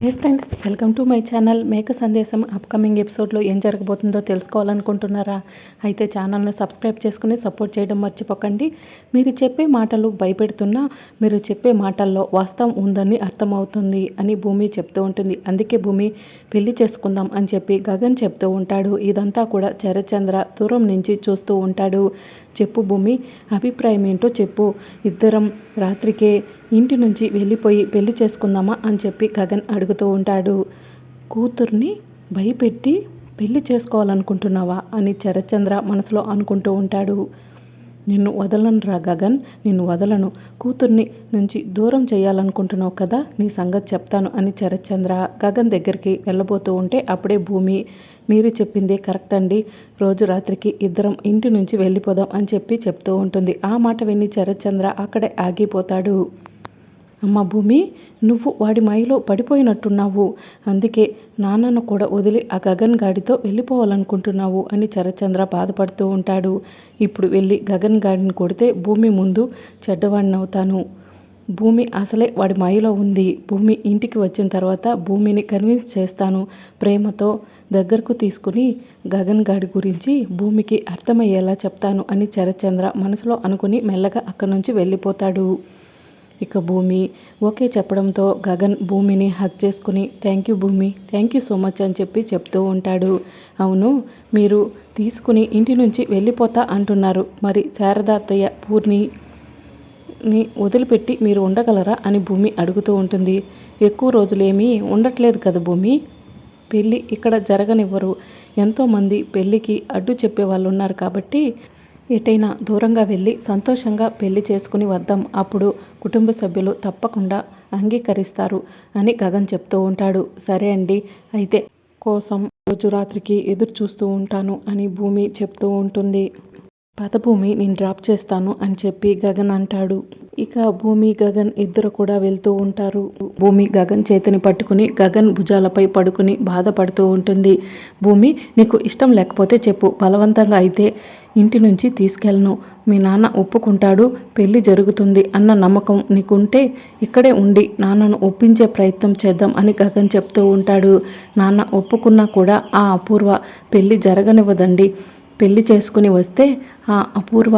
Hey friends welcome to my channel మేక సందేశం upcoming ఎపిసోడ్లో ఏం జరగబోతుందో తెలుసుకోవాలనుకుంటున్నారా? అయితే ఛానల్ను సబ్స్క్రైబ్ చేసుకుని సపోర్ట్ చేయడం మర్చిపోకండి. మీరు చెప్పే మాటలు భయపెడుతున్నా మీరు చెప్పే మాటల్లో వాస్తవం ఉందని అర్థమవుతుంది అని భూమి చెప్తూ ఉంటుంది. అందుకే భూమి పెళ్ళి చేసుకుందాం అని చెప్పి గగన్ చెప్తూ ఉంటాడు. ఇదంతా కూడా చరచంద్ర దూరం నుంచి చూస్తూ ఉంటాడు. చెప్పు భూమి అభిప్రాయం ఏంటో చెప్పు. ఇద్దరం రాత్రికే ఇంటి నుంచి వెళ్ళిపోయి పెళ్ళి చేసుకుందామా అని చెప్పి గగన్ అడుగుతూ ఉంటాడు. కూతుర్ని భయపెట్టి పెళ్ళి చేసుకోవాలనుకుంటున్నావా అని చరచంద్ర మనసులో అనుకుంటూ ఉంటాడు. నిన్ను వదలను రా గగన్ నిన్ను వదలను. కూతుర్ని నుంచి దూరం చేయాలనుకుంటున్నావు కదా నీ సంగతి చెప్తాను అని చరచంద్ర గగన్ దగ్గరికి వెళ్ళబోతూ ఉంటే అప్పుడే భూమి మీరు చెప్పింది కరెక్ట్ అండి. రోజు రాత్రికి ఇద్దరం ఇంటి నుంచి వెళ్ళిపోదాం అని చెప్పి చెప్తూ ఉంటుంది. ఆ మాట విని చరచంద్ర అక్కడే ఆగిపోతాడు. అమ్మ భూమి నువ్వు వాడి మైలో పడిపోయినట్టున్నావు. అందుకే నాన్నను కూడా వదిలి ఆ గగన్ గాడితో వెళ్ళిపోవాలనుకుంటున్నావు అని చరచంద్ర బాధపడుతూ ఉంటాడు. ఇప్పుడు వెళ్ళి గగన్ గాడిని కొడితే భూమి ముందు చెడ్డవాడినవుతాను భూమి అసలే వాడి మాయలో ఉంది. భూమి ఇంటికి వచ్చిన తర్వాత భూమిని కన్విన్స్ చేస్తాను. ప్రేమతో దగ్గరకు తీసుకుని గగన్ గాడి గురించి భూమికి అర్థమయ్యేలా చెప్తాను అని చరచంద్ర మనసులో అనుకుని మెల్లగా అక్కడి నుంచి వెళ్ళిపోతాడు. ఇక భూమి. ఓకే చెప్పడంతో గగన్ భూమిని హక్ చేసుకుని thank you Bhumi thank you so much అని చెప్పి చెప్తూ ఉంటాడు. అవును మీరు తీసుకుని ఇంటి నుంచి వెళ్ళిపోతా అంటున్నారు. మరి శారదాత్తయ్య పూర్ణి ని వదిలిపెట్టి మీరు ఉండగలరా అని భూమి అడుగుతూ ఉంటుంది. ఎక్కువ రోజులేమీ ఉండట్లేదు కదా భూమి. పెళ్ళి ఇక్కడ జరగనివ్వరు. ఎంతోమంది పెళ్ళికి అడ్డు చెప్పే వాళ్ళు ఉన్నారు కాబట్టి ఎటైనా దూరంగా వెళ్ళి సంతోషంగా పెళ్ళి చేసుకుని వద్దాం. అప్పుడు కుటుంబ సభ్యులు తప్పకుండా అంగీకరిస్తారు అని గగన్ చెప్తూ ఉంటాడు. సరే అండి అయితే కోసం రోజు రాత్రికి ఎదురు చూస్తూ ఉంటాను అని భూమి చెప్తూ ఉంటుంది. పదభూమి నేను డ్రాప్ చేస్తాను అని చెప్పి గగన్ అంటాడు. ఇక భూమి గగన్ ఇద్దరు కూడా వెళ్తూ ఉంటారు. భూమి గగన్ చేతిని పట్టుకుని గగన్ భుజాలపై పడుకుని బాధపడుతూ ఉంటుంది. భూమి నీకు ఇష్టం లేకపోతే చెప్పు బలవంతంగా అయితే ఇంటి నుంచి తీసుకెళ్ళను. మీ నాన్న ఒప్పుకుంటాడు పెళ్ళి జరుగుతుంది అన్న నమ్మకం నీకుంటే ఇక్కడే ఉండి నాన్నను ఒప్పించే ప్రయత్నం చేద్దాం అని గగన్ చెప్తూ ఉంటాడు. నాన్న ఒప్పుకున్నా కూడా ఆ అపూర్వ పెళ్ళి జరగనివ్వదండి. పెళ్ళి చేసుకుని వస్తే ఆ అపూర్వ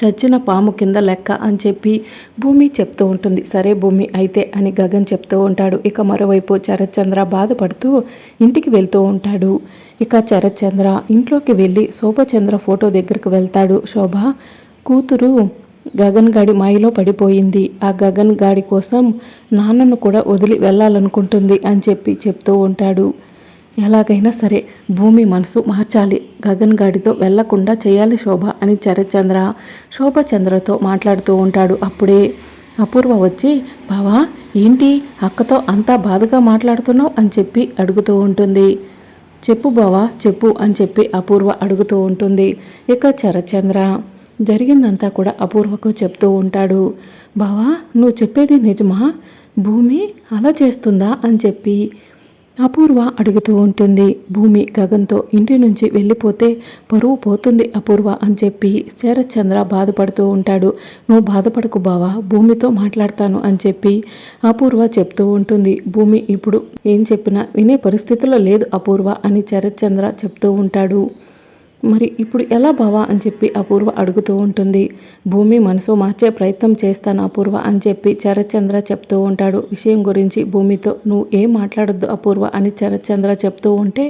చచ్చిన పాము కింద లెక్క అని చెప్పి భూమి చెప్తూ ఉంటుంది. సరే భూమి అయితే అని గగన్ చెప్తూ ఉంటాడు. ఇక మరోవైపు చరచంద్ర బాధపడుతూ ఇంటికి వెళ్తూ ఉంటాడు. ఇక చరచంద్ర ఇంట్లోకి వెళ్ళి శోభచంద్ర ఫోటో దగ్గరకు వెళ్తాడు. శోభ కూతురు గగన్ గాడి మాయలో పడిపోయింది. ఆ గగన్ గాడి కోసం నాన్నను కూడా వదిలి వెళ్ళాలనుకుంటుంది అని చెప్పి చెప్తూ ఉంటాడు. ఎలాగైనా సరే భూమి మనసు మార్చాలి. గగన్ గాడితో వెళ్ళకుండా చేయాలి శోభ అని చరచంద్ర శోభచంద్రతో మాట్లాడుతూ ఉంటాడు. అప్పుడే అపూర్వ వచ్చి బావా ఏంటి? అక్కతో అంతా బాధగా మాట్లాడుతున్నావు? అని చెప్పి అడుగుతూ ఉంటుంది. చెప్పు బావా చెప్పు అని చెప్పి అపూర్వ అడుగుతూ ఉంటుంది. ఇక చరచంద్ర జరిగిందంతా కూడా అపూర్వకు చెప్తూ ఉంటాడు. బావా నువ్వు చెప్పేది నిజమా? భూమి అలా చేస్తుందా? అని చెప్పి అపూర్వ అడుగుతూ ఉంటుంది. భూమి గగన్తో ఇంటి నుంచి వెళ్ళిపోతే పరువు పోతుంది అపూర్వ అని చెప్పి శరత్చంద్ర బాధపడుతూ ఉంటాడు. నువ్వు బాధపడకు బావా భూమితో మాట్లాడతాను అని చెప్పి అపూర్వ చెప్తూ ఉంటుంది. భూమి ఇప్పుడు ఏం చెప్పినా వినే పరిస్థితిలో లేదు అపూర్వ అని శరత్చంద్ర చెప్తూ ఉంటాడు. మరి ఇప్పుడు ఎలా బావా అని చెప్పి అపూర్వ అడుగుతూ ఉంటుంది. భూమి మనసు మార్చే ప్రయత్నం చేస్తాను అపూర్వ అని చెప్పి చరచంద్ర చెప్తూ ఉంటాడు. విషయం గురించి భూమితో నువ్వు ఏం మాట్లాడొద్దు అపూర్వ అని చరచంద్ర చెప్తూ ఉంటే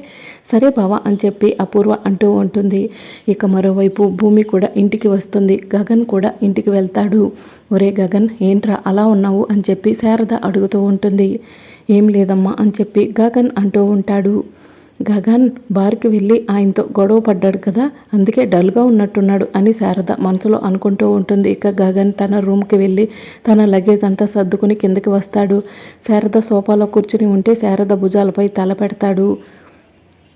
సరే బావా అని చెప్పి అపూర్వ అంటూ ఉంటుంది. ఇక మరోవైపు భూమి కూడా ఇంటికి వస్తుంది. గగన్ కూడా ఇంటికి వెళ్తాడు. ఒరే గగన్ ఏంట్రా అలా ఉన్నావు అని చెప్పి శారద అడుగుతూ ఉంటుంది. ఏం లేదమ్మా అని చెప్పి గగన్ అంటూ ఉంటాడు. గగన్ బార్కి వెళ్ళి ఆయనతో గొడవ పడ్డాడు కదా అందుకే డల్గా ఉన్నట్టున్నాడు అని శారద మనసులో అనుకుంటూ ఉంటుంది. ఇక గగన్ తన రూమ్కి వెళ్ళి తన లగేజ్ అంతా సర్దుకుని కిందకి వస్తాడు. శారద సోఫాలో కూర్చుని ఉంటే శారద భుజాలపై తల పెడతాడు.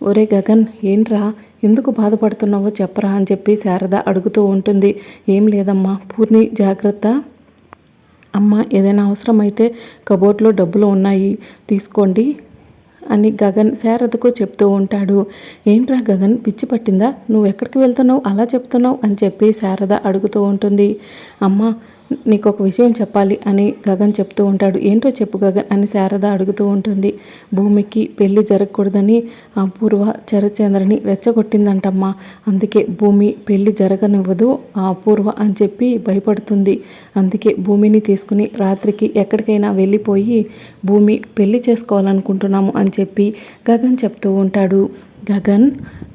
ఒరే గగన్ ఏంట్రా? ఎందుకు బాధపడుతున్నావో చెప్పరా అని చెప్పి శారద అడుగుతూ ఉంటుంది. ఏం లేదమ్మా పూర్ణి జాగ్రత్త. అమ్మ ఏదైనా అవసరమైతే కబోర్డ్లో డబ్బులు ఉన్నాయి తీసుకోండి. అని గగన్ శారదకు చెప్తూ ఉంటాడు. ఏంట్రా గగన్ పిచ్చి పట్టిందా? నువ్వు ఎక్కడికి వెళ్తున్నావు? అలా చెప్తున్నావు? అని చెప్పి శారద అడుగుతూ ఉంటుంది. అమ్మ నీకు ఒక విషయం చెప్పాలి అని గగన్ చెప్తూ ఉంటాడు. ఏంటో చెప్పు గగన్ అని శారద అడుగుతూ ఉంటుంది. భూమికి పెళ్ళి జరగకూడదని అపూర్వ చరచంద్రని రెచ్చగొట్టిందంటమ్మా. అందుకే భూమి పెళ్ళి జరగనివ్వదు ఆ అపూర్వ అని చెప్పి భయపడుతుంది. అందుకే భూమిని తీసుకుని రాత్రికి ఎక్కడికైనా వెళ్ళిపోయి భూమి పెళ్ళి చేసుకోవాలనుకుంటున్నాము అని చెప్పి గగన్ చెప్తూ ఉంటాడు. గగన్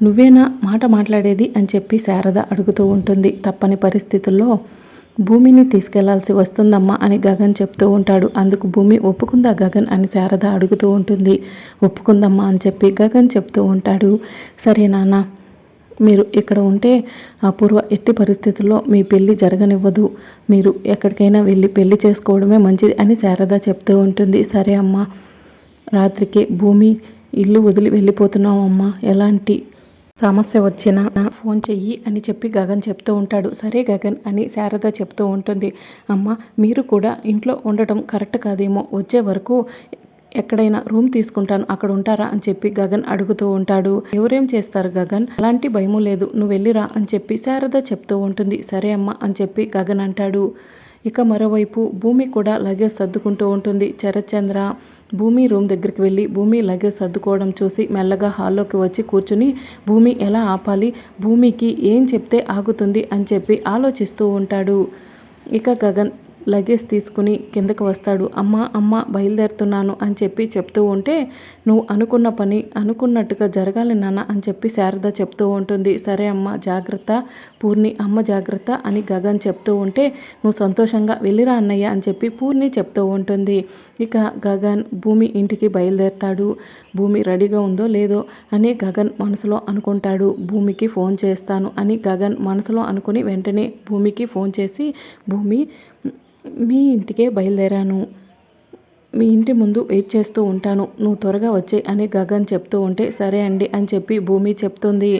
నువ్వేనా మాట మాట్లాడేది అని చెప్పి శారద అడుగుతూ ఉంటుంది. తప్పని పరిస్థితుల్లో భూమిని తీసుకెళ్ళాల్సి వస్తుందమ్మా అని గగన్ చెప్తూ ఉంటాడు. అందుకు భూమి ఒప్పుకుందా గగన్ అని శారద అడుగుతూ ఉంటుంది. ఒప్పుకుందమ్మా అని చెప్పి గగన్ చెప్తూ ఉంటాడు. సరే నాన్న మీరు ఇక్కడ ఉంటే అపూర్వ ఎట్టి పరిస్థితుల్లో మీ పెళ్ళి జరగనివ్వదు. మీరు ఎక్కడికైనా వెళ్ళి పెళ్ళి చేసుకోవడమే మంచిది అని శారద చెప్తూ ఉంటుంది. సరే అమ్మా రాత్రికి భూమి ఇల్లు వదిలి వెళ్ళిపోతున్నామమ్మా ఎలాంటి సమస్య వచ్చినా ఫోన్ చెయ్యి అని చెప్పి గగన్ చెప్తూ ఉంటాడు. సరే గగన్ అని శారద చెప్తూ ఉంటుంది. అమ్మ మీరు కూడా ఇంట్లో ఉండటం కరెక్ట్ కాదేమో. వచ్చే వరకు ఎక్కడైనా రూమ్ తీసుకుంటాను అక్కడ ఉంటారా అని చెప్పి గగన్ అడుగుతూ ఉంటాడు. ఎవరేం చేస్తారు గగన్? అలాంటి భయము లేదు. నువ్వు వెళ్ళిరా అని చెప్పి శారద చెప్తూ ఉంటుంది. సరే అమ్మ అని చెప్పి గగన్ అంటాడు. ఇక మరోవైపు భూమి కూడా లగేజ్ సర్దుకుంటూ ఉంటుంది. చరచంద్ర భూమి రూమ్ దగ్గరికి వెళ్ళి భూమి లగేజ్ సర్దుకోవడం చూసి మెల్లగా హాల్లోకి వచ్చి కూర్చుని భూమి ఎలా ఆపాలి? భూమికి ఏం చెప్తే ఆగుతుంది? అని చెప్పి ఆలోచిస్తూ ఉంటాడు. ఇక గగన్ లగేజ్ తీసుకుని కిందకు వస్తాడు. అమ్మ అమ్మ బయలుదేరుతున్నాను అని చెప్పి చెప్తూ ఉంటే నువ్వు అనుకున్న పని అనుకున్నట్టుగా జరగాలి నాన్న అని చెప్పి శారద చెప్తూ ఉంటుంది. సరే అమ్మ జాగ్రత్త పూర్ణి అమ్మ జాగ్రత్త అని గగన్ చెప్తూ ఉంటే నువ్వు సంతోషంగా వెళ్ళిరా అన్నయ్య అని చెప్పి పూర్ణి చెప్తూ ఉంటుంది. ఇక గగన్ భూమి ఇంటికి బయలుదేరుతాడు. భూమి రెడీగా ఉందో లేదో అని గగన్ మనసులో అనుకుంటాడు. భూమికి ఫోన్ చేస్తాను అని గగన్ మనసులో అనుకుని వెంటనే భూమికి ఫోన్ చేసి భూమి మీ ఇంటికే బయలుదేరాను. మీ ఇంటి ముందు వెయిట్ చేస్తూ ఉంటాను. నువ్వు త్వరగా వచ్చే అని గగన్ చెప్తూ ఉంటే సరే అండి అని చెప్పి భూమి చెప్తుంది.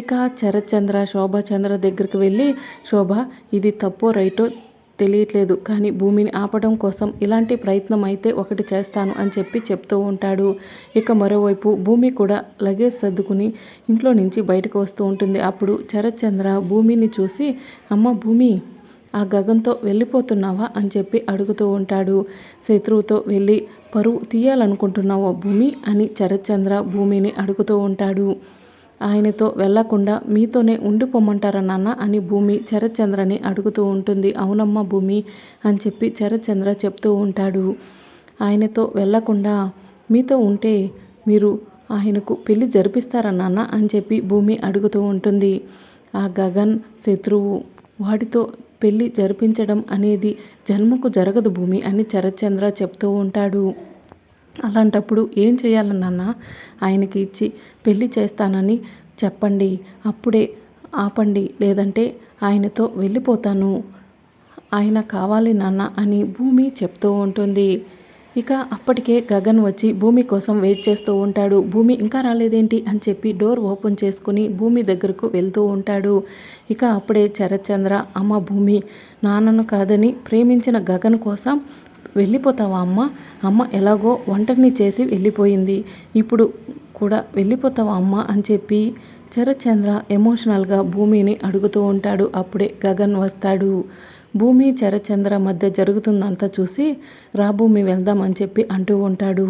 ఇక శరత్చంద్ర శోభచంద్ర దగ్గరికి వెళ్ళి శోభ ఇది తప్పో రైటో తెలియట్లేదు కానీ భూమిని ఆపడం కోసం ఇలాంటి ప్రయత్నం అయితే ఒకటి చేస్తాను అని చెప్పి చెప్తూ ఉంటాడు. ఇక మరోవైపు భూమి కూడా లగేజ్ సర్దుకుని ఇంట్లో నుంచి బయటకు వస్తూ ఉంటుంది. అప్పుడు శరత్చంద్ర భూమిని చూసి అమ్మ భూమి ఆ గగన్తో వెళ్ళిపోతున్నావా అని చెప్పి అడుగుతూ ఉంటాడు. శత్రువుతో వెళ్ళి పరువు తీయాలనుకుంటున్నావో భూమి? అని చరచంద్ర భూమిని అడుగుతూ ఉంటాడు. ఆయనతో వెళ్ళకుండా మీతోనే ఉండిపోమంటారా నాన్న? అని భూమి చరచంద్రని అడుగుతూ ఉంటుంది. అవునమ్మ భూమి అని చెప్పి చరచంద్ర చెప్తూ ఉంటాడు. ఆయనతో వెళ్ళకుండా మీతో ఉంటే మీరు ఆయనకు పెళ్ళి జరిపిస్తారా నాన్న? అని చెప్పి భూమి అడుగుతూ ఉంటుంది. ఆ గగన్ శత్రువు వాడితో పెళ్ళి జరిపించడం అనేది జన్మకు జరగదు భూమి అని చరచంద్ర చెప్తూ ఉంటాడు. అలాంటప్పుడు ఏం చేయాలన్నా ఆయనకి ఇచ్చి పెళ్ళి చేస్తానని చెప్పండి. అప్పుడే ఆపండి. లేదంటే ఆయనతో వెళ్ళిపోతాను. ఆయన కావాలి నాన్న అని భూమి చెప్తూ ఉంటుంది. ఇక అప్పటికే గగన్ వచ్చి భూమి కోసం వెయిట్ చేస్తూ ఉంటాడు. భూమి ఇంకా రాలేదేంటి? అని చెప్పి డోర్ ఓపెన్ చేసుకుని భూమి దగ్గరకు వెళ్తూ ఉంటాడు. ఇక అప్పుడే చరచంద్ర అమ్మ భూమి నాన్నను కాదని ప్రేమించిన గగన్ కోసం వెళ్ళిపోతావా అమ్మ? అమ్మ ఎలాగో వంటని చేసి వెళ్ళిపోయింది. ఇప్పుడు కూడా వెళ్ళిపోతావా అమ్మ? అని చెప్పి చరచంద్ర ఎమోషనల్గా భూమిని అడుగుతూ ఉంటాడు. అప్పుడే గగన్ వస్తాడు. భూమి చరచంద్ర మధ్య జరుగుతుందంతా చూసి రా భూమి వెళ్దామని చెప్పి అంటూ ఉంటాడు.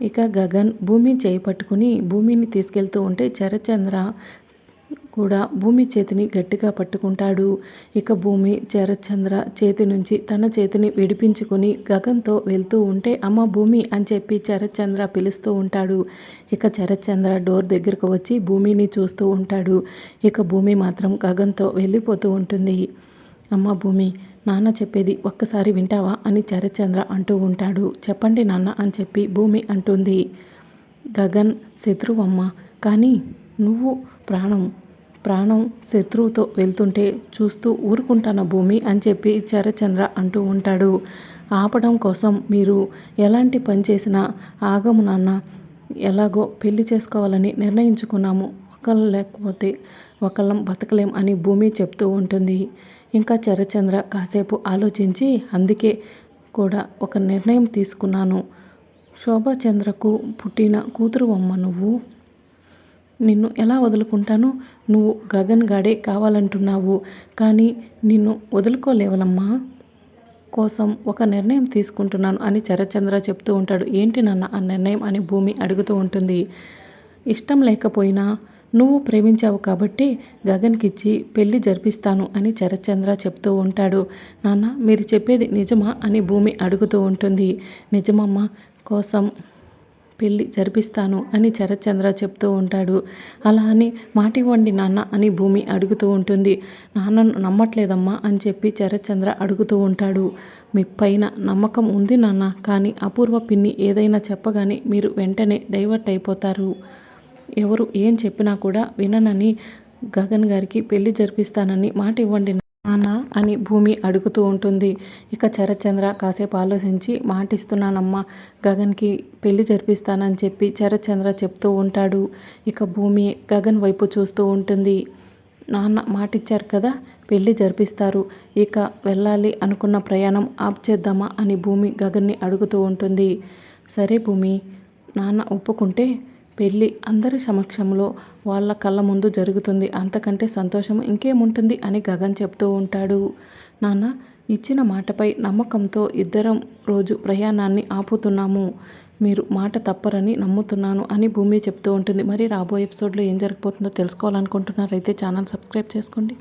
ఇక గగన్ భూమి చేయి పట్టుకుని భూమిని తీసుకెళ్తూ ఉంటే చరచంద్ర కూడా భూమి చేతిని గట్టిగా పట్టుకుంటాడు. ఇక భూమి చరచంద్ర చేతి నుంచి తన చేతిని విడిపించుకుని గగన్తో వెళ్తూ ఉంటే అమ్మ భూమి అని చెప్పి చరచంద్ర పిలుస్తూ ఉంటాడు. ఇక చరచంద్ర డోర్ దగ్గరకు వచ్చి భూమిని చూస్తూ ఉంటాడు. ఇక భూమి మాత్రం గగన్తో వెళ్ళిపోతూ ఉంటుంది. అమ్మ భూమి నాన్న చెప్పేది ఒక్కసారి వింటావా అని చరచంద్ర అంటూ ఉంటాడు. చెప్పండి నాన్న అని చెప్పి భూమి అంటుంది. గగన్ శత్రువమ్మ కానీ నువ్వు ప్రాణం ప్రాణం శత్రువుతో వెళ్తుంటే చూస్తూ ఊరుకుంటాన భూమి అని చెప్పి చరచంద్ర అంటూ ఉంటాడు. ఆపడం కోసం మీరు ఎలాంటి పని చేసినా ఆగము నాన్న ఎలాగో పెళ్ళి చేసుకోవాలని నిర్ణయించుకున్నాము. ఒకళ్ళు లేకపోతే ఒకళ్ళం బతకలేం అని భూమి చెప్తూ ఉంటుంది. ఇంకా చరచంద్ర కాసేపు ఆలోచించి అందుకే కూడా ఒక నిర్ణయం తీసుకున్నాను. శోభాచంద్రకు పుట్టిన కూతురు అమ్మ నువ్వు. నిన్ను ఎలా వదులుకుంటాను? నువ్వు గగన్ గాడే కావాలంటున్నావు. కానీ నిన్ను వదులుకోలేవలమ్మా. కోసం ఒక నిర్ణయం తీసుకుంటున్నాను అని చరచంద్ర చెప్తూ ఉంటాడు. ఏంటి నాన్న ఆ నిర్ణయం అని భూమి అడుగుతూ ఉంటుంది. ఇష్టం లేకపోయినా నువ్వు ప్రేమించావు కాబట్టి గగన్కిచ్చి పెళ్ళి జరిపిస్తాను అని శరత్చంద్ర చెప్తూ ఉంటాడు. నాన్న మీరు చెప్పేది నిజమా అని భూమి అడుగుతూ ఉంటుంది. నిజమమ్మ కోసం పెళ్ళి జరిపిస్తాను అని శరత్చంద్ర చెప్తూ ఉంటాడు. అలా అని మాట ఇవ్వండి నాన్న అని భూమి అడుగుతూ ఉంటుంది. నాన్నను నమ్మట్లేదమ్మా అని చెప్పి శరత్చంద్ర అడుగుతూ ఉంటాడు. మీ పైన నమ్మకం ఉంది నాన్న కానీ అపూర్వ పిన్ని ఏదైనా చెప్పగానే మీరు వెంటనే డైవర్ట్ అయిపోతారు. ఎవరు ఏం చెప్పినా కూడా విననని గగన్ గారికి పెళ్ళి జరిపిస్తానని మాట ఇవ్వండి నాన్న అని భూమి అడుగుతూ ఉంటుంది. ఇక చరచంద్ర కాసేపు ఆలోచించి మాటిస్తున్నానమ్మా గగన్కి పెళ్ళి జరిపిస్తానని చెప్పి చరచంద్ర చెప్తూ ఉంటాడు. ఇక భూమి గగన్ వైపు చూస్తూ ఉంటుంది. నాన్న మాటిచ్చారు కదా పెళ్ళి జరిపిస్తారు. ఇక వెళ్ళాలి అనుకున్న ప్రయాణం ఆప్ చేద్దామా అని భూమి గగన్ని అడుగుతూ ఉంటుంది. సరే భూమి నాన్న ఒప్పుకుంటే పెళ్ళి అందరి సమక్షంలో వాళ్ళ కళ్ళ ముందు జరుగుతుంది. అంతకంటే సంతోషం ఇంకేముంటుంది అని గగన్ చెప్తూ ఉంటాడు. నాన్న ఇచ్చిన మాటపై నమ్మకంతో ఇద్దరం రోజు ప్రయాణాన్ని ఆపుతున్నాము. మీరు మాట తప్పరని నమ్ముతున్నాను అని భూమి చెప్తూ ఉంటుంది. మరి రాబోయే ఎపిసోడ్లో ఏం జరగబోతుందో తెలుసుకోవాలనుకుంటున్నారైతే ఛానల్ సబ్స్క్రైబ్ చేసుకోండి.